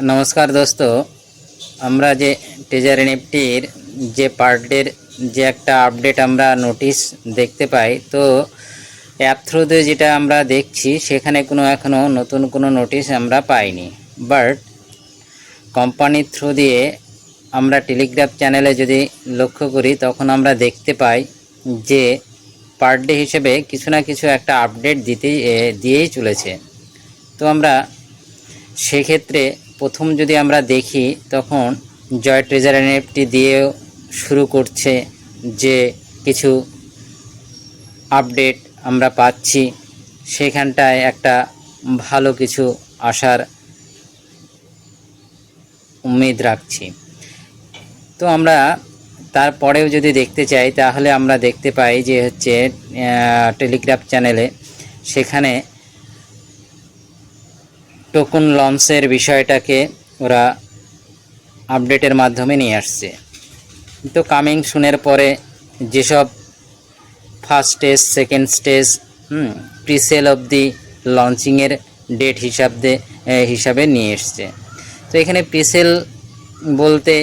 নমস্কার দোস্ত। আমরা যে টেজার এনএফটির যে পার ডের যে একটা আপডেট আমরা নোটিশ দেখতে পাই তো অ্যাপ থ্রুতে যেটা আমরা দেখছি সেখানে কোনো এখনও নতুন কোনো নোটিশ আমরা পাইনি। বাট কোম্পানির থ্রু দিয়ে আমরা টেলিগ্রাফ চ্যানেলে যদি লক্ষ্য করি তখন আমরা দেখতে পাই যে পার ডে হিসেবে কিছু না কিছু একটা আপডেট দিতেই এ, দিয়েই চলেছে। তো আমরা সেক্ষেত্রে প্রথম যদি আমরা দেখি, তখন জয় ট্রেজার এনএফটি দিয়েও শুরু করছে যে কিছু আপডেট আমরা পাচ্ছি। সেখানটায় একটা ভালো কিছু আসার উম্মিদ রাখছি। তো আমরা তারপরেও যদি দেখতে চাই, তাহলে আমরা দেখতে পাই যে হচ্ছে টেলিগ্রাফ চ্যানেলে সেখানে টোকন লঞ্চের বিষয়টাকে ওরা আপডেটের মাধ্যমে নিয়ে আসছে। তো কামিং সুনের পরে যেসব first stage second stage presale of the লঞ্চিংয়ের date হিসাবে হিসাবে নিয়ে এসছে। তো এখানে প্রিসেল বলতে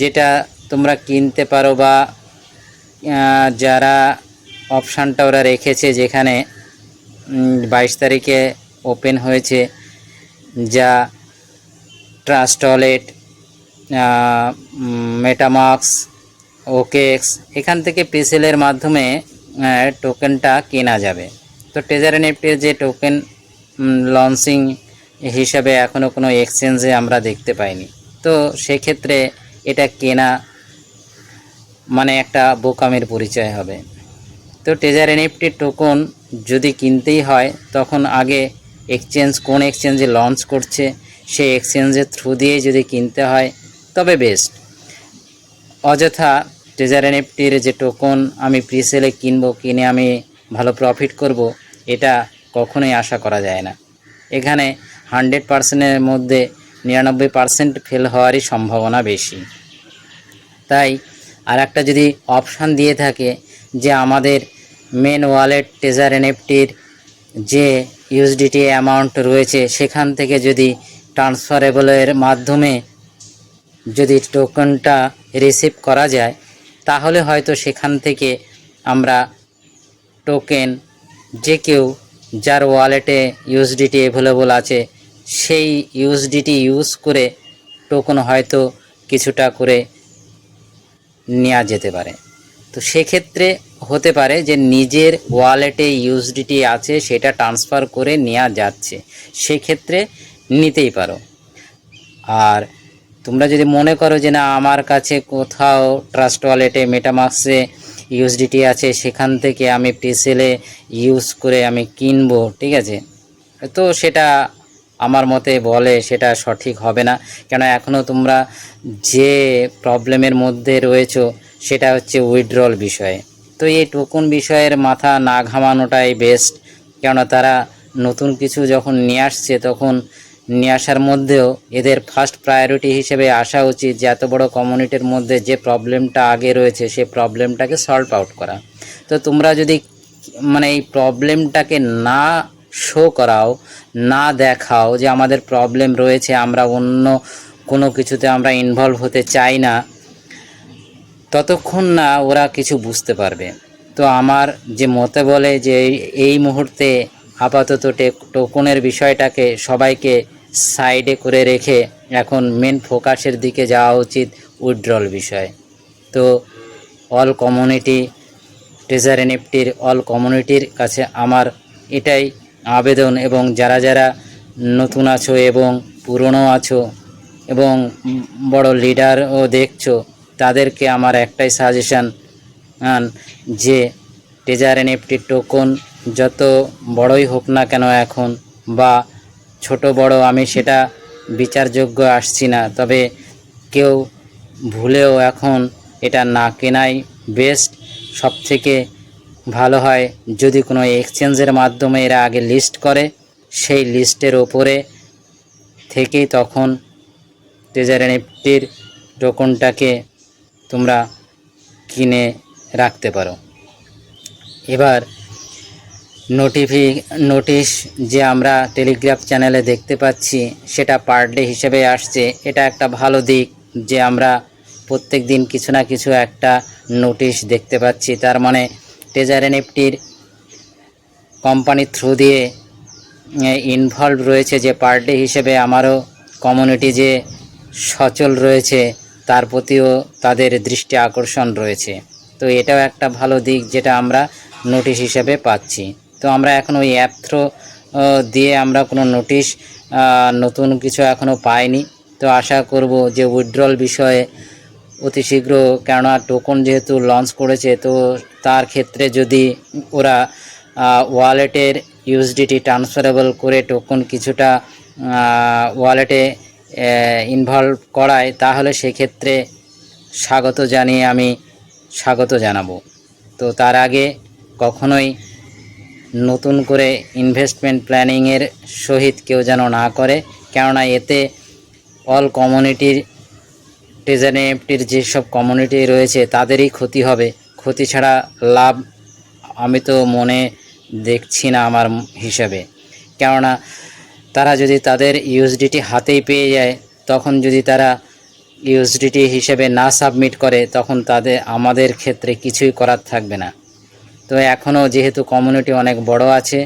যেটা তোমরা কিনতে পারো বা যারা অপশানটা ওরা রেখেছে যেখানে বাইশ তারিখে ওপেন হয়েছে যা ট্রাস্ট ওয়ালেট মেটামাক্স ওকেক্স এখান থেকে পিসেলের মাধ্যমে টোকেনটা কেনা যাবে। তো ট্রেজার এনএফটির যে টোকেন লঞ্চিং হিসাবে এখনও কোনো এক্সচেঞ্জে আমরা দেখতে পাইনি। তো সেক্ষেত্রে এটা কেনা মানে একটা বোকামের পরিচয় হবে। তো ট্রেজার এনএফটি টোকন যদি কিনতেই হয়, তখন আগে এক্সচেঞ্জ কোন এক্সচেঞ্জে লঞ্চ করছে, সেই এক্সচেঞ্জের থ্রু দিয়ে যদি কিনতে হয়, তবে বেস্ট অযথা ট্রেজার এনএফটির যে টোকন আমি প্রিসেলে কিনবো, কিনে আমি ভালো প্রফিট করব, এটা কখনোই আশা করা যায় না। এখানে হান্ড্রেড পার্সেন্টের মধ্যে নিরানব্বই পার্সেন্ট ফেল হওয়ারই সম্ভাবনা বেশি। তাই আর একটা যদি অপশান দিয়ে থাকে যে আমাদের মেন ওয়ালেট ট্রেজার এনএফটির যে ইউএসডিটি অ্যামাউন্ট রয়েছে, সেখান থেকে যদি ট্রান্সফারেবলের মাধ্যমে যদি টোকেনটা রিসিভ করা যায়, তাহলে হয়তো সেখান থেকে আমরা টোকেন যে কেউ যার ওয়ালেটে ইউএসডিটি অ্যাভেলেবল আছে, সেই ইউএসডিটি ইউজ করে টোকন হয়তো কিছুটা করে নেওয়া যেতে পারে। তো সেক্ষেত্রে হতে পারে যে নিজের ওয়ালেটে ইউএসডিটি আছে, সেটা ট্রান্সফার করে নেওয়া যাচ্ছে। সেক্ষেত্রে নিতেই পারো। আর তোমরা যদি মনে করো যে না, আমার কাছে কোথাও ট্রাস্ট ওয়ালেটে মেটামাক্সে ইউএসডিটি আছে, সেখান থেকে আমি প্রিসেলে ইউজ করে আমি কিনবো, ঠিক আছে? তো সেটা আমার মতে বলে, সেটা সঠিক হবে না। কেন এখনও তোমরা যে প্রবলেমের মধ্যে রয়েছো, সেটা হচ্ছে উইথড্রল বিষয়ে। তো এই টোকন বিষয়ের মাথা না ঘামানোটাই বেস্ট কেননা তারা নতুন কিছু যখন নিয়ে আসছে তখন নিয়ে আসার মধ্যেও এদের ফার্স্ট প্রায়োরিটি হিসেবে আসা উচিত যে এত বড় কমিউনিটির মধ্যে যে প্রবলেমটা আগে রয়েছে সেই প্রবলেমটাকে সলভ আউট করা। তো তোমরা যদি মানে এই প্রবলেমটাকে না শো করাও, না দেখাও যে আমাদের প্রবলেম রয়েছে, আমরা অন্য কোনো কিছুতে আমরা ইনভলভ হতে চাই না ততক্ষণ না ওরা কিছু বুঝতে পারবে। তো আমার যে মতে বলে যে এই- মুহূর্তে আপাতত টেক- টোকনের বিষয়টাকে সবাইকে সাইডে করে রেখে এখন মেন ফোকাসের দিকে যাওয়া উচিত উইথড্রল বিষয়। তো অল কমিউনিটি ট্রেজার এনএফটির অল কমিউনিটির কাছে আমার এটাই আবেদন এবং যারা যারা নতুন আছো এবং পুরনো আছো এবং বড় লিডারও দেখছ তাদেরকে আমার একটাই সাজেশান যে ট্রেজার এনএফটি টোকন যত বড়ই হোক না কেন এখন বা ছোট বড় আমি সেটা বিচারযোগ্য আসছি না। তবে কেউ ভুলেও এখন এটা না কেনাই বেস্ট সব থেকে ভালো হয় যদি কোনো এক্সচেঞ্জের মাধ্যমে এরা আগে লিস্ট করে, সেই লিস্টের ওপরে থেকেই তখন ট্রেজার এনএফটির টোকনটাকে তোমরা কিনে রাখতে পারো। এবার নোটিফি নোটিশ যে আমরা টেলিগ্রাফ চ্যানেলে দেখতে পাচ্ছি, সেটা পার ডে হিসেবে আসছে। এটা একটা ভালো দিক যে আমরা প্রত্যেক দিন কিছু না কিছু একটা নোটিশ দেখতে পাচ্ছি। তার মানে ট্রেজার এনএফটির কোম্পানির থ্রু দিয়ে ইনভলভ রয়েছে যে পার ডে হিসেবে আমারও কমিউনিটি যে সচল রয়েছে তার প্রতিও তাদের দৃষ্টি আকর্ষণ রয়েছে। তো এটাও একটা ভালো দিক যেটা আমরা নোটিশ হিসেবে পাচ্ছি। তো আমরা এখন ওই অ্যাপ থ্রো দিয়ে আমরা কোনো নোটিশ নতুন কিছু এখনও পাইনি। তো আশা করব যে উইথড্রল বিষয়ে অতি শীঘ্র, কেননা টোকন যেহেতু লঞ্চ করেছে, তো তার ক্ষেত্রে যদি ওরা ওয়ালেটের ইউএসডিটি ট্রান্সফারেবল করে টোকন কিছুটা ওয়ালেটে ইনভলভ করায়, তাহলে সেক্ষেত্রে স্বাগত জানিয়ে আমি স্বাগত জানাব। তো তার আগে কখনোই নতুন করে ইনভেস্টমেন্ট প্ল্যানিংয়ের সহিত কেউ যেন না করে, কেননা এতে অল কমিউনিটির ট্রেজার যেসব কমিউনিটি রয়েছে, তাদেরই ক্ষতি হবে। ক্ষতি ছাড়া লাভ আমি তো মনে দেখছি না আমার হিসাবে। কেননা তারা যদি তাদের ইউএসডিটি হাতেই পেয়ে যায়, তখন যদি তারা ইউএসডিটি হিসেবে না সাবমিট করে, তখন তাদের, আমাদের ক্ষেত্রে কিছুই করার থাকবে না। তো এখনও যেহেতু কমিউনিটি অনেক বড় আছে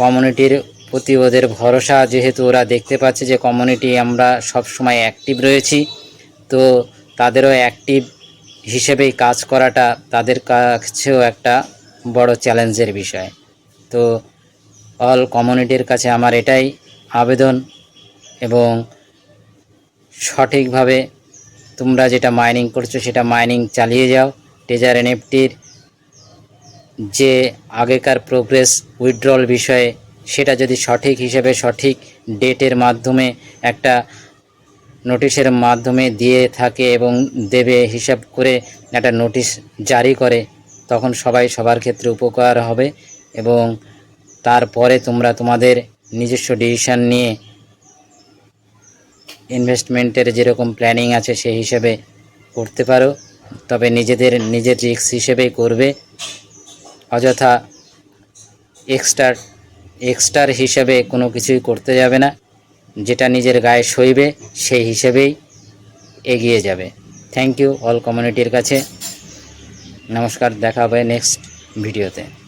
কমিউনিটির প্রতি ওদের ভরসা যেহেতু ওরা দেখতে পাচ্ছে যে কমিউনিটি আমরা সব সময় অ্যাক্টিভ রয়েছি, তো তাদেরও অ্যাক্টিভ হিসেবেই কাজ করাটা তাদের কাছেও একটা বড় চ্যালেঞ্জের বিষয়। তো অল কমিউনিটির কাছে আমার এটাই। আবেদন এবং সঠিকভাবে তোমরা যেটা মাইনিং করছ সেটা মাইনিং চালিয়ে যাও। টেজার এনএফটির যে আগেকার প্রোগ্রেস উইথড্রল বিষয়ে সেটা যদি সঠিক হিসেবে সঠিক ডেটের মাধ্যমে একটা নোটিশের মাধ্যমে দিয়ে থাকে এবং দেবে হিসাব করে একটা নোটিশ জারি করে, তখন সবাই সবার ক্ষেত্রে উপকার হবে এবং তারপরে তোমরা তোমাদের নিজস্ব ডিসিশান নিয়ে ইনভেস্টমেন্টের যেরকম প্ল্যানিং আছে সেই হিসেবে করতে পারো। তবে নিজেদের, নিজের রিস্ক হিসেবেই করবে। অযথা এক্সট্রা এক্সট্রার হিসেবে কোনো কিছুই করতে যাবে না। যেটা নিজের গায়ে সইবে, সেই হিসেবেই এগিয়ে যাবে। থ্যাংক ইউ অল কমিউনিটির কাছে। নমস্কার, দেখা হবে নেক্সট ভিডিওতে